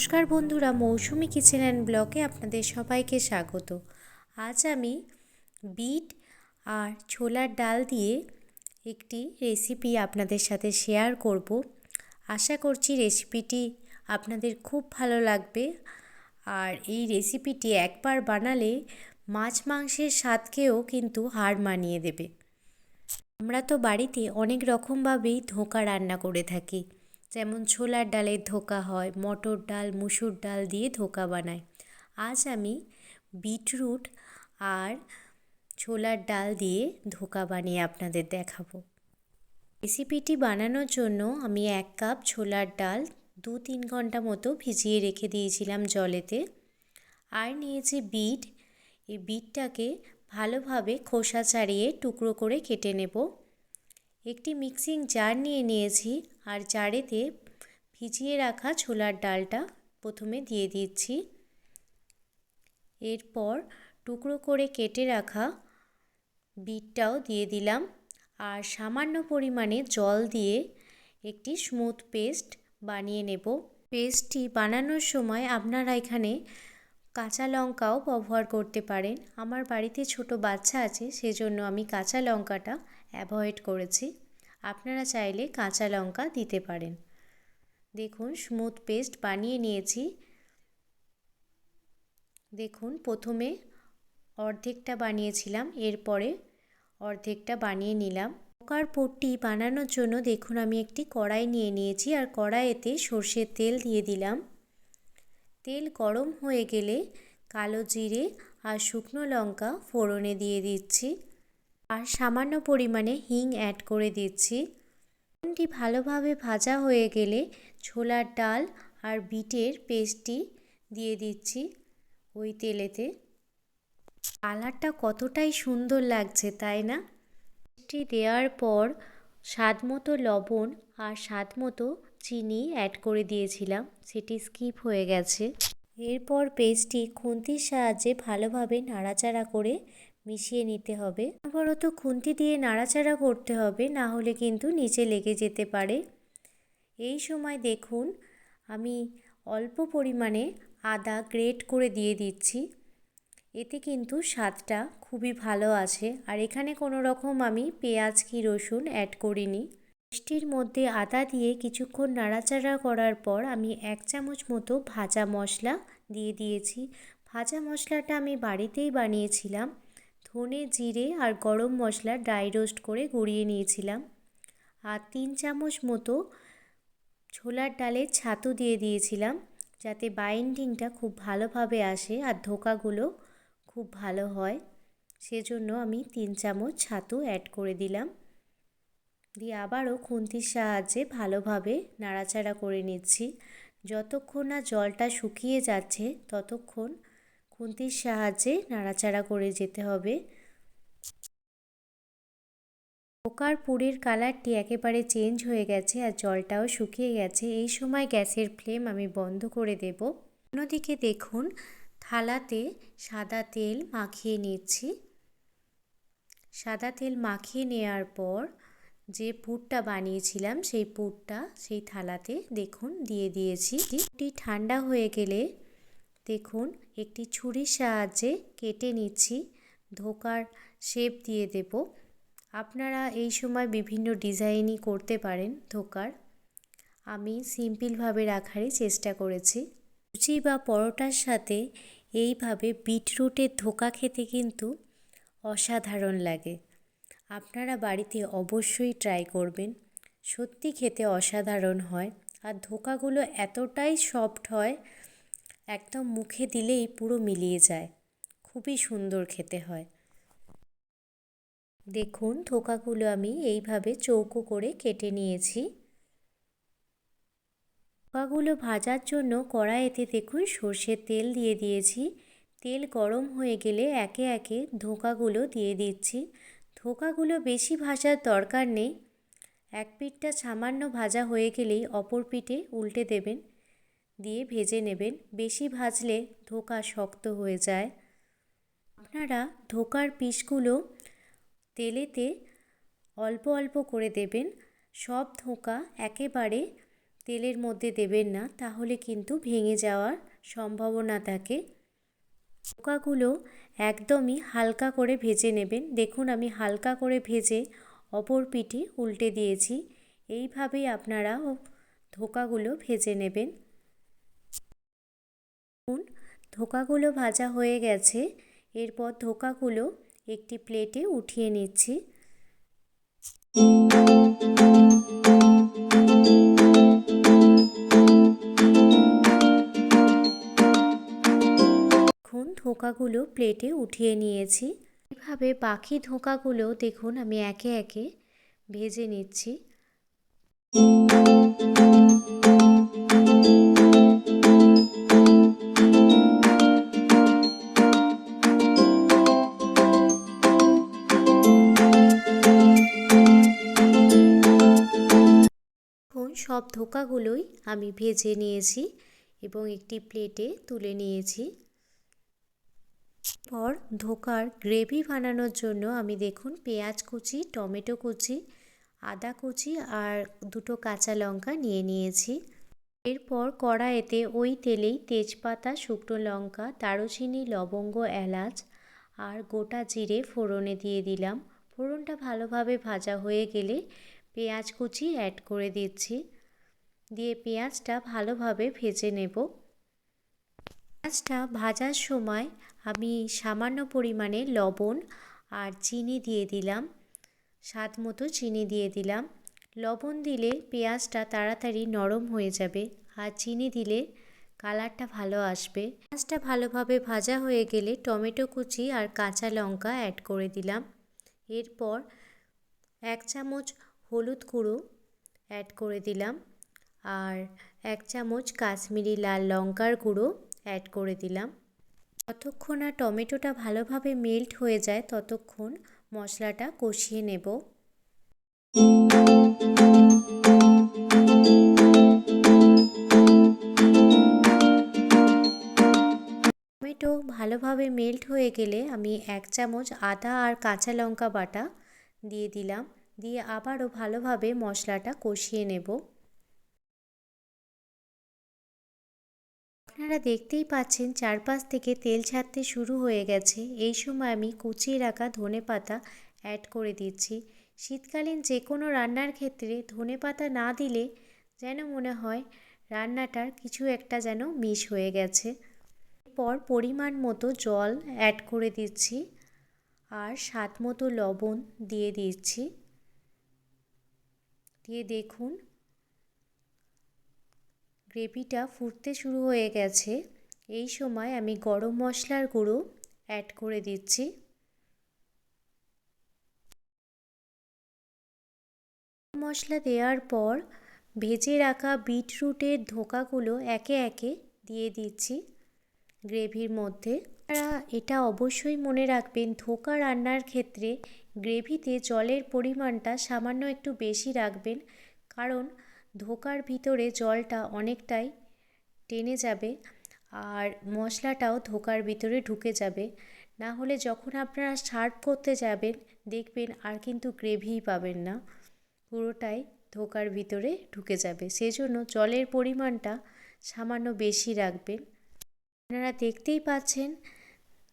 নমস্কার বন্ধুরা, মৌসুমি kitchen and ব্লকে আপনাদের সবাইকে স্বাগত। আজ আমি বিট আর ছোলার ডাল দিয়ে একটি রেসিপি আপনাদের সাথে শেয়ার করব। আশা করছি রেসিপিটি আপনাদের খুব ভালো লাগবে। আর এই রেসিপিটি একবার বানালে মাছ মাংসের স্বাদকেও কিন্তু হার মানিয়ে দেবে। আমরা তো বাড়িতে অনেক রকমভাবেই ধোঁকা রান্না করে থাকি। যেমন ছোলার ডালের ধোঁকা হয়, মটর ডাল, মুসুর ডাল দিয়ে ধোঁকা বানাই আজ আমি বিটরুট আর ছোলার ডাল দিয়ে ধোঁকা বানিয়ে আপনাদের দেখাবো। রেসিপিটি বানানোর জন্য আমি এক কাপ ছোলার ডাল দু তিন ঘণ্টা মতো ভিজিয়ে রেখে দিয়েছিলাম জলেতে। আর নিয়েছি বিট। এই বিটটাকে ভালোভাবে খোসা ছাড়িয়ে টুকরো করে কেটে নেব। একটি মিক্সিং জার নিয়ে নিয়েছি আর জারেতে ভিজিয়ে রাখা ছোলার ডালটা প্রথমে দিয়ে দিচ্ছি। এরপর টুকরো করে কেটে রাখা বিটটাও দিয়ে দিলাম আর সামান্য পরিমাণে জল দিয়ে একটি স্মুথ পেস্ট বানিয়ে নেব। পেস্টটি বানানোর সময় আপনারা এখানে কাঁচা লঙ্কাও ব্যবহার করতে পারেন। আমার বাড়িতে ছোট বাচ্চা আছে, সেজন্য আমি কাঁচা লঙ্কাটা অ্যাভয়েড করেছি। আপনারা চাইলে কাঁচা লঙ্কা দিতে পারেন। দেখুন স্মুথ পেস্ট বানিয়ে নিয়েছি। দেখুন, প্রথমে অর্ধেকটা বানিয়েছিলাম, এরপরে অর্ধেকটা বানিয়ে নিলাম। পোকার পোটটি বানানোর জন্য দেখুন, আমি একটি কড়াই নিয়ে নিয়েছি আর কড়াইতে সর্ষের তেল দিয়ে দিলাম। তেল গরম হয়ে গেলে কালো জিরে আর শুকনো লঙ্কা ফোড়নে দিয়ে দিচ্ছি। আর সামান্য পরিমাণে হিং অ্যাড করে দিচ্ছি। ফোড়নটি ভালোভাবে ভাজা হয়ে গেলে ছোলার ডাল আর বিটের পেস্টটি দিয়ে দিচ্ছি ওই তেলেতে। কালারটা কতটাই সুন্দর লাগছে, তাই না? পেস্টটি দেওয়ার পর স্বাদ মতো লবণ আর স্বাদ মতো চিনি অ্যাড করে দিয়েছিলাম, সেটি স্কিপ হয়ে গেছে। এরপর পেস্টটি খুন্তির সাহায্যে ভালোভাবে নাড়াচাড়া করে মিশিয়ে নিতে হবে। অনবরত খুন্তি দিয়ে নাড়াচাড়া করতে হবে, না হলে কিন্তু নিচে লেগে যেতে পারে। এই সময় দেখুন, আমি অল্প পরিমাণে আদা গ্রেট করে দিয়ে দিচ্ছি। এতে কিন্তু স্বাদটা খুবই ভালো আছে। আর এখানে কোনো রকম আমি পেঁয়াজ কি রসুন অ্যাড করিনি। মিষ্টির মধ্যে আদা দিয়ে কিছুক্ষণ নাড়াচাড়া করার পর আমি এক চামচ মতো ভাজা মশলা দিয়ে দিয়েছি। ভাজা মশলাটা আমি বাড়িতেই বানিয়েছিলাম। ধনে জিরে আর গরম মশলা ড্রাই রোস্ট করে গুঁড়িয়ে নিয়েছিলাম। আর তিন চামচ মতো ছোলার ডালের ছাতু দিয়ে দিয়েছিলাম যাতে বাইন্ডিংটা খুব ভালোভাবে আসে আর ধোকাগুলো খুব ভালো হয়। সেজন্য আমি তিন চামচ ছাতু অ্যাড করে দিলাম। দিয়ে আবারও খুন্তির সাহায্যে ভালোভাবে নাড়াচাড়া করে নিচ্ছি। যতক্ষণ না জলটা শুকিয়ে যাচ্ছে, ততক্ষণ খুন্তির সাহায্যে নাড়াচাড়া করে যেতে হবে। পোকার পুরের কালারটি একেবারে চেঞ্জ হয়ে গেছে আর জলটাও শুকিয়ে গেছে। এই সময় গ্যাসের ফ্লেম আমি বন্ধ করে দেব। অন্যদিকে দেখুন, থালাতে সাদা তেল মাখিয়ে নিচ্ছি। সাদা তেল মাখিয়ে নেওয়ার পর যে পুরটা বানিয়েছিলাম, সেই পুরটা সেই থালাতে দেখুন দিয়ে দিয়েছি। পুরটি ঠান্ডা হয়ে গেলে দেখুন, একটি ছুরির সাহায্যে কেটে নিচ্ছি, ধোকার শেপ দিয়ে দেব। আপনারা এই সময় বিভিন্ন ডিজাইনই করতে পারেন ধোকার। আমি সিম্পলভাবে রাখারই চেষ্টা করেছি। লুচি বা পরোটার সাথে এইভাবে বিটরুটের ধোকা খেতে কিন্তু অসাধারণ লাগে। আপনারা বাড়িতে অবশ্যই ট্রাই করবেন। সত্যি খেতে অসাধারণ হয়। আর ধোকাগুলো এতটাই সফট হয় একদম মুখে দিলেই পুরো মিলিয়ে যায়। খুবই সুন্দর খেতে হয়। দেখুন ধোকাগুলো আমি এইভাবে চৌকো করে কেটে নিয়েছি। ধোকাগুলো ভাজার জন্য কড়াইতে দেখুন সর্ষের তেল দিয়ে দিয়েছি। তেল গরম হয়ে গেলে একে একে ধোকাগুলো দিয়ে দিচ্ছি। ধোকাগুলো বেশি ভাজার দরকার নেই। এক পিঠটা সামান্য ভাজা হয়ে গেলেই অপর পিঠে উল্টে দেবেন। দিয়ে ভেজে নেবেন। বেশি ভাজলে ধোকা শক্ত হয়ে যায়। আপনারা ধোকার পিসগুলো তেলেতে অল্প অল্প করে দেবেন। সব ধোকা একেবারে তেলের মধ্যে দেবেন না, তাহলে কিন্তু ভেঙে যাওয়ার সম্ভাবনা থাকে। ধোকাগুলো একদমই হালকা করে ভেজে নেবেন। দেখুন, আমি হালকা করে ভেজে অপর পিঠে উল্টে দিয়েছি। এইভাবেই আপনারা ধোকাগুলো ভেজে নেবেন। ধোকাগুলো ভাজা হয়ে গেছে। এরপর ধোকাগুলো একটি প্লেটে উঠিয়ে নিচ্ছি। এখন ধোকাগুলো প্লেটে উঠিয়ে নিয়েছি। এভাবে বাকি ধোকাগুলো দেখুন, আমি একে একে ভেজে নিচ্ছি। সব ধোকাগুলোই আমি ভেজে নিয়েছি এবং একটি প্লেটে তুলে নিয়েছি। পর ধোকার গ্রেভি বানানোর জন্য আমি দেখুন পেঁয়াজ কুচি, টমেটো কুচি, আদা কুচি আর দুটো কাঁচা লঙ্কা নিয়ে নিয়েছি। এরপর কড়াইতে ওই তেলেই তেজপাতা, শুকনো লঙ্কা, দারুচিনি, লবঙ্গ, এলাচ আর গোটা জিরে ফোড়নে দিয়ে দিলাম। ফোড়নটা ভালোভাবে ভাজা হয়ে গেলে পেঁয়াজ কুচি অ্যাড করে দিচ্ছি। দিয়ে পেঁয়াজটা ভালোভাবে ভেজে নেব। পেঁয়াজটা ভাজার সময় আমি সামান্য পরিমাণে লবণ আর চিনি দিয়ে দিলাম। স্বাদ মতো চিনি দিয়ে দিলাম। লবণ দিলে পেঁয়াজটা তাড়াতাড়ি নরম হয়ে যাবে আর চিনি দিলে কালারটা ভালো আসবে। পেঁয়াজটা ভালোভাবে ভাজা হয়ে গেলে টমেটো কুচি আর কাঁচা লঙ্কা অ্যাড করে দিলাম। এরপর এক চামচ হলুদ গুঁড়ো অ্যাড করে দিলাম। আর এক চামচ কাশ্মীরি লাল লঙ্কার গুঁড়ো অ্যাড করে দিলাম। যতক্ষণ না টমেটোটা ভালোভাবে মেল্ট হয়ে যায়, ততক্ষণ মশলাটা কষিয়ে নেব। টমেটো ভালোভাবে মেল্ট হয়ে গেলে আমি এক চামচ আদা আর কাঁচা লঙ্কা বাটা দিয়ে দিলাম। দিয়ে আবারও ভালোভাবে মশলাটা কষিয়ে নেব। আপনারা দেখতেই পাচ্ছেন চারপাশ থেকে তেল ছাড়তে শুরু হয়ে গেছে। এই সময় আমি কুচিয়ে রাখা ধনে পাতা অ্যাড করে দিচ্ছি। শীতকালীন যে কোনো রান্নার ক্ষেত্রে ধনে পাতা না দিলে যেন মনে হয় রান্নাটার কিছু একটা যেন মিস হয়ে গেছে। পর পরিমাণ মতো জল অ্যাড করে দিচ্ছি আর স্বাদ মতো লবণ দিয়ে দিচ্ছি। দিয়ে দেখুন গ্রেভিটা ফুটতে শুরু হয়ে গেছে। এই সময় আমি গরম মশলার গুঁড়ো অ্যাড করে দিচ্ছি। মশলা দেওয়ার পর ভেজে রাখা বিটরুটের ধোকাগুলো একে একে দিয়ে দিচ্ছি গ্রেভির মধ্যে। আপনারা এটা অবশ্যই মনে রাখবেন, ধোকা রান্নার ক্ষেত্রে গ্রেভিতে জলের পরিমাণটা সামান্য একটু বেশি রাখবেন। কারণ ধোকার ভিতরে জলটা অনেকটাই টেনে যাবে আর মশলাটাও ধোকার ভিতরে ঢুকে যাবে। না হলে যখন আপনারা সার্ভ করতে যাবেন, দেখবেন আর কিন্তু গ্রেভিই পাবেন না। পুরোটাই ধোকার ভিতরে ঢুকে যাবে। সেজন্য জলের পরিমাণটা সামান্য বেশি রাখবেন। আপনারা দেখতেই পাচ্ছেন,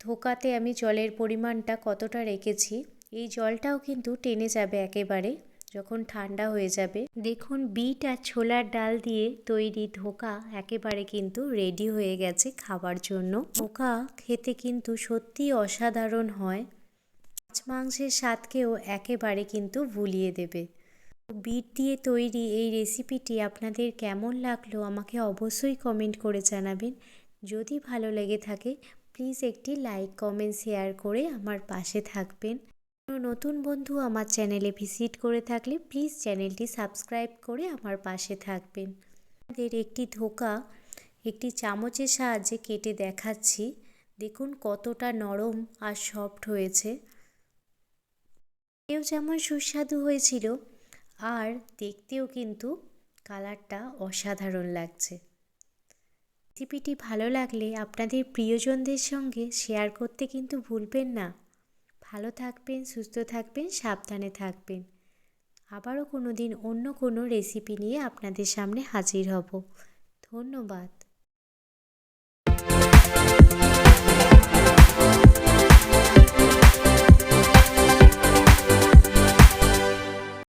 ধোকাতে আমি জলের পরিমাণটা কতটা রেখেছি। এই জলটাও কিন্তু টেনে যাবে একেবারে। যখন ঠান্ডা হয়ে যাবে, দেখুন বিট আর ছোলার ডাল দিয়ে তৈরি ধোকা একেবারে কিন্তু রেডি হয়ে গেছে খাবার জন্য। ধোকা খেতে কিন্তু সত্যিই অসাধারণ হয়। মাছ মাংসের স্বাদকেও একেবারে কিন্তু ভুলিয়ে দেবে। বিট দিয়ে তৈরি এই রেসিপিটি আপনাদের কেমন লাগল আমাকে অবশ্যই কমেন্ট করে জানাবেন। যদি ভালো লেগে থাকে প্লিজ একটি লাইক কমেন্ট শেয়ার করে আমার পাশে থাকবেন। কোনো নতুন বন্ধু আমার চ্যানেলে ভিজিট করে থাকলে প্লিজ চ্যানেলটি সাবস্ক্রাইব করে আমার পাশে থাকবেন। আমাদের একটি ধোকা, একটি চামচের সাহায্যে কেটে দেখাচ্ছি। দেখুন কতটা নরম আর সফট হয়েছে। কেউ যেমন সুস্বাদু হয়েছিল, আর দেখতেও কিন্তু কালারটা অসাধারণ লাগছে। রেসিপিটি ভালো লাগলে আপনাদের প্রিয়জনদের সঙ্গে শেয়ার করতে কিন্তু ভুলবেন না। ভালো থাকবেন, সুস্থ থাকবেন, সাবধানে থাকবেন। আবারও কোনো দিন অন্য কোনো রেসিপি নিয়ে আপনাদের সামনে হাজির হব। ধন্যবাদ।